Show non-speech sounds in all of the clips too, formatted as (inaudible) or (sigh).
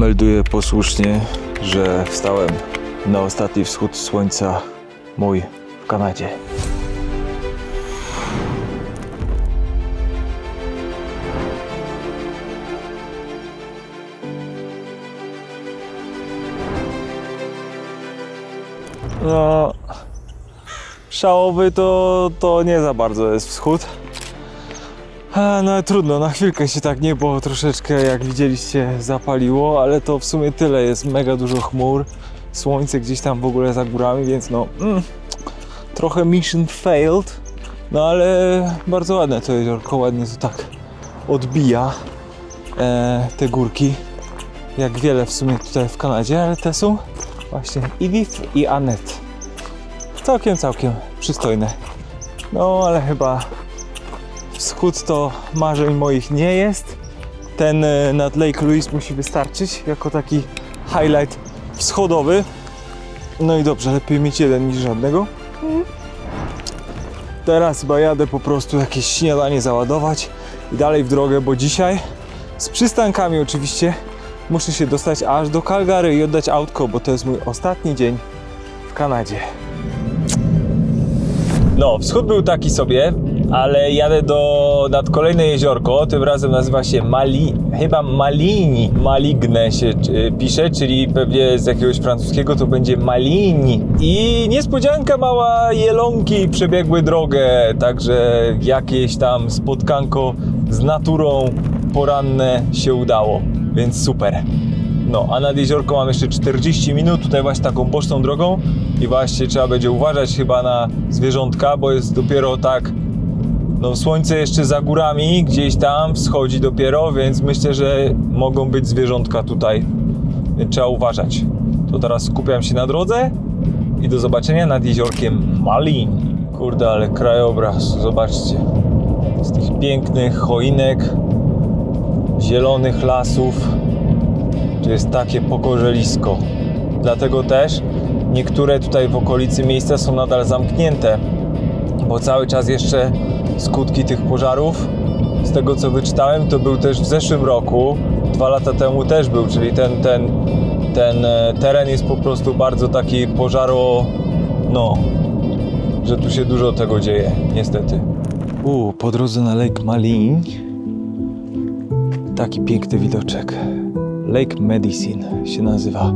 Melduję posłusznie, że wstałem na ostatni wschód słońca mój w Kanadzie. No, szałowy to, to nie za bardzo jest wschód. No trudno, na chwilkę się tak niebo troszeczkę, jak widzieliście, zapaliło, ale to w sumie tyle, jest mega dużo chmur, słońce gdzieś tam w ogóle za górami, więc no, mm, trochę mission failed, no ale bardzo ładne to jeziorko, ładnie to tak odbija e, te górki, jak wiele w sumie tutaj w Kanadzie, ale te są właśnie Edith i Annette. Całkiem, całkiem przystojne. No ale chyba wschód to marzeń moich nie jest. Ten e, nad Lake Louise musi wystarczyć jako taki highlight wschodowy. No i dobrze, lepiej mieć jeden niż żadnego. Teraz chyba jadę po prostu jakieś śniadanie załadować i dalej w drogę, bo dzisiaj z przystankami oczywiście muszę się dostać aż do Calgary i oddać autko, bo to jest mój ostatni dzień w Kanadzie. No, wschód był taki sobie, ale jadę do, nad kolejne jeziorko, tym razem nazywa się Mali, chyba Malini, Maligne się pisze, czyli pewnie z jakiegoś francuskiego to będzie Malini. I niespodzianka mała, jelonki przebiegły drogę, także jakieś tam spotkanko z naturą poranne się udało, więc super. No, a nad jeziorko mam jeszcze 40 minut, tutaj właśnie taką boczną drogą i właśnie trzeba będzie uważać chyba na zwierzątka, bo jest dopiero tak, no słońce jeszcze za górami, gdzieś tam wschodzi dopiero, więc myślę, że mogą być zwierzątka tutaj, trzeba uważać. To teraz skupiam się na drodze i do zobaczenia nad jeziorkiem Malin. Kurde, ale krajobraz, zobaczcie. Z tych pięknych choinek, zielonych lasów, to jest takie pokorzelisko. Dlatego też niektóre tutaj w okolicy miejsca są nadal zamknięte, bo cały czas jeszcze skutki tych pożarów, z tego co wyczytałem, to był też w zeszłym roku, dwa lata temu też był, czyli ten, ten, ten e, teren jest po prostu bardzo taki pożaro, no, że tu się dużo tego dzieje, niestety. U, po drodze na Lake Malin taki piękny widoczek. Lake Medicine się nazywa.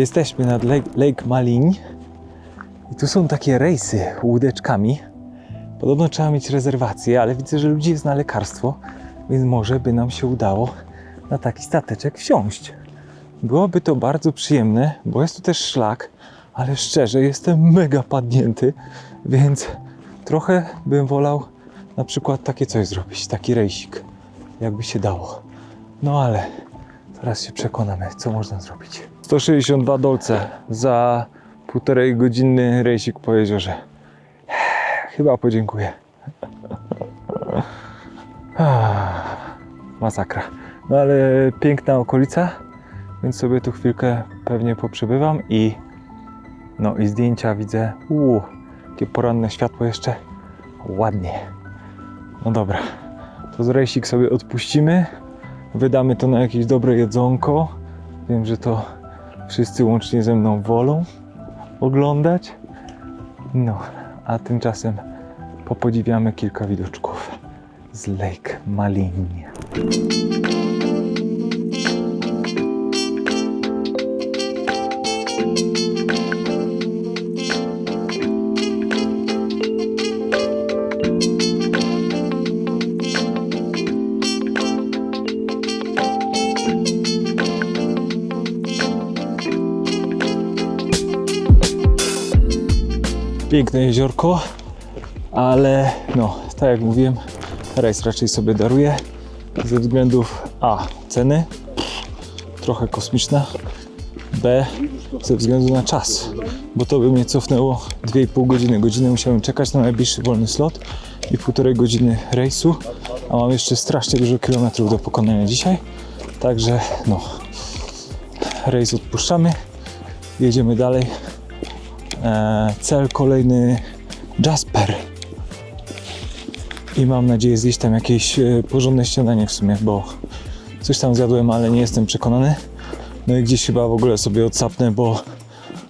Jesteśmy nad Lake, Malin i tu są takie rejsy łódeczkami. Podobno trzeba mieć rezerwację, ale widzę, że ludzi jest na lekarstwo, więc może by nam się udało na taki stateczek wsiąść. Byłoby to bardzo przyjemne, bo jest tu też szlak, ale szczerze jestem mega padnięty, więc trochę bym wolał na przykład takie coś zrobić, taki rejsik, jakby się dało. No ale Zaraz się przekonamy, co można zrobić. 162 dolce za półtorej godzinny rejsik po jeziorze. (sighs) Chyba podziękuję. (sighs) Masakra. No ale piękna okolica, więc sobie tu chwilkę pewnie poprzebywam i no i zdjęcia widzę. Uuu, takie poranne światło jeszcze. Ładnie. No dobra, to z rejsik sobie odpuścimy. Wydamy to na jakieś dobre jedzonko. Wiem, że to wszyscy łącznie ze mną wolą oglądać. No, a tymczasem popodziwiamy kilka widoczków z Lake Malin. Piękne jeziorko, ale no, tak jak mówiłem, rejs raczej sobie daruję ze względów A ceny trochę kosmiczna. B. Ze względu na czas, bo to by mnie cofnęło 2,5 godziny. Godzinę musiałem czekać na najbliższy wolny slot i półtorej godziny rejsu, a mam jeszcze strasznie dużo kilometrów do pokonania dzisiaj. Także no, rejs odpuszczamy, jedziemy dalej. E, cel kolejny Jasper. I mam nadzieję zjeść tam jakieś e, porządne śniadanie w sumie, bo coś tam zjadłem, ale nie jestem przekonany. No i gdzieś chyba w ogóle sobie odsapnę, bo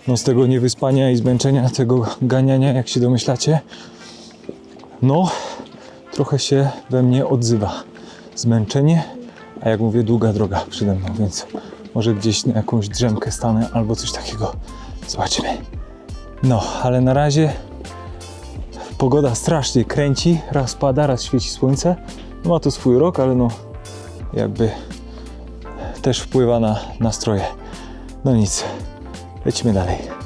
no z tego niewyspania i zmęczenia, tego ganiania, jak się domyślacie, no trochę się we mnie odzywa zmęczenie, a jak mówię, długa droga przede mną, więc może gdzieś na jakąś drzemkę stanę albo coś takiego. Zobaczymy. No, ale na razie pogoda strasznie kręci, raz pada, raz świeci słońce. No ma to swój rok, ale no jakby też wpływa na nastroje. No nic, lecimy dalej.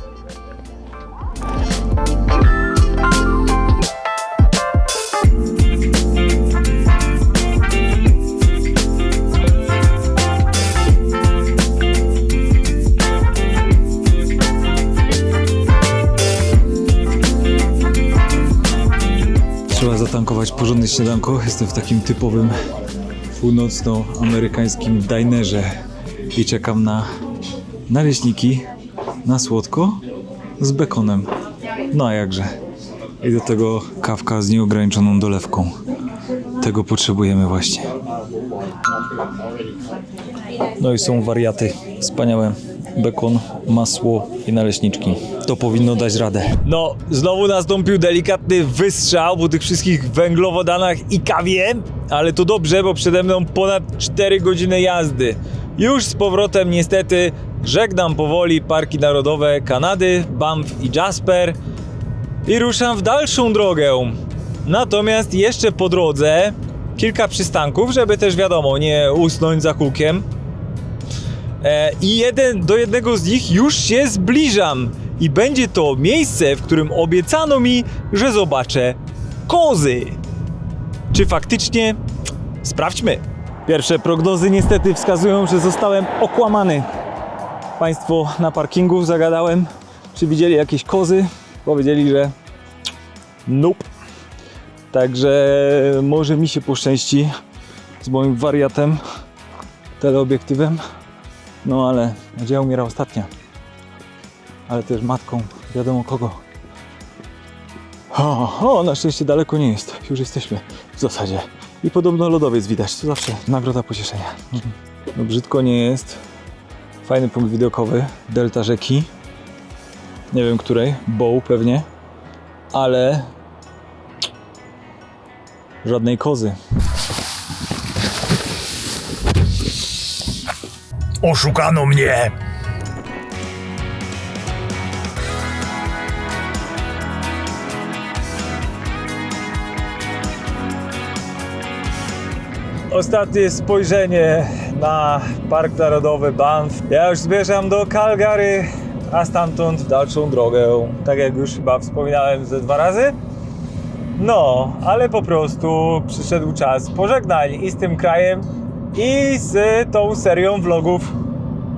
Zatankować porządne śniadanko. Jestem w takim typowym północnoamerykańskim dinerze i czekam na naleśniki na słodko z bekonem. No a jakże. I do tego kawka z nieograniczoną dolewką. Tego potrzebujemy właśnie. No i są wariaty. Wspaniałe. Bekon, masło i naleśniczki. To powinno dać radę. No, znowu nastąpił delikatny wystrzał po tych wszystkich węglowodanach i kawie, ale to dobrze, bo przede mną ponad 4 godziny jazdy. Już z powrotem niestety żegnam powoli parki narodowe Kanady, Banff i Jasper i ruszam w dalszą drogę. Natomiast jeszcze po drodze kilka przystanków, żeby też wiadomo, nie usnąć za kółkiem. E, I jeden, do jednego z nich już się zbliżam. I będzie to miejsce, w którym obiecano mi, że zobaczę kozy. Czy faktycznie? Sprawdźmy. Pierwsze prognozy niestety wskazują, że zostałem okłamany. Państwo na parkingu zagadałem, czy widzieli jakieś kozy. Powiedzieli, że nope. Także może mi się poszczęści z moim wariatem, teleobiektywem. No ale nadzieja umiera ostatnia. Ale też matką wiadomo kogo. O, o, na szczęście daleko nie jest. Już jesteśmy w zasadzie. I podobno lodowiec widać. To zawsze nagroda pocieszenia. Mhm. No brzydko nie jest. Fajny punkt widokowy. Delta rzeki. Nie wiem której. Bow pewnie. Ale... Żadnej kozy. Oszukano mnie! Ostatnie spojrzenie na Park Narodowy Banff. Ja już zmierzam do Calgary, a stamtąd dalszą drogę. Tak jak już chyba wspominałem ze dwa razy. No, ale po prostu przyszedł czas pożegnań i z tym krajem, i z tą serią vlogów.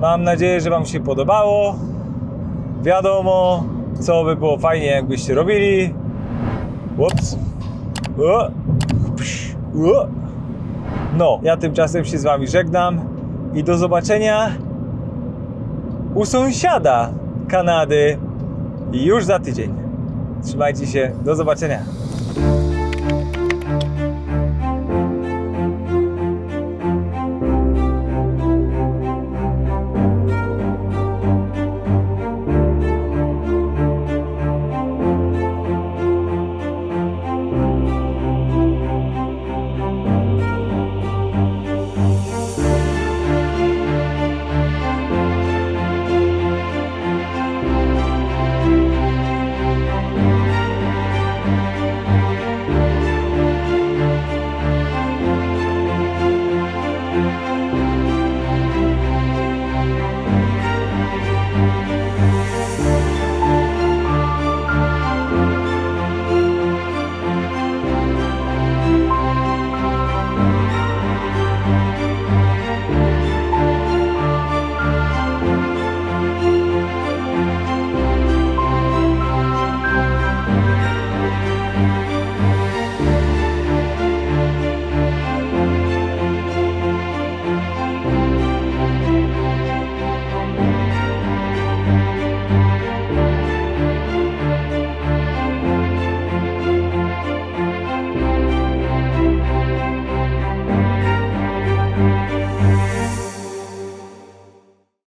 Mam nadzieję, że Wam się podobało. Wiadomo, co by było fajnie, jakbyście robili. Ups. No, ja tymczasem się z Wami żegnam i do zobaczenia u sąsiada Kanady już za tydzień. Trzymajcie się, do zobaczenia.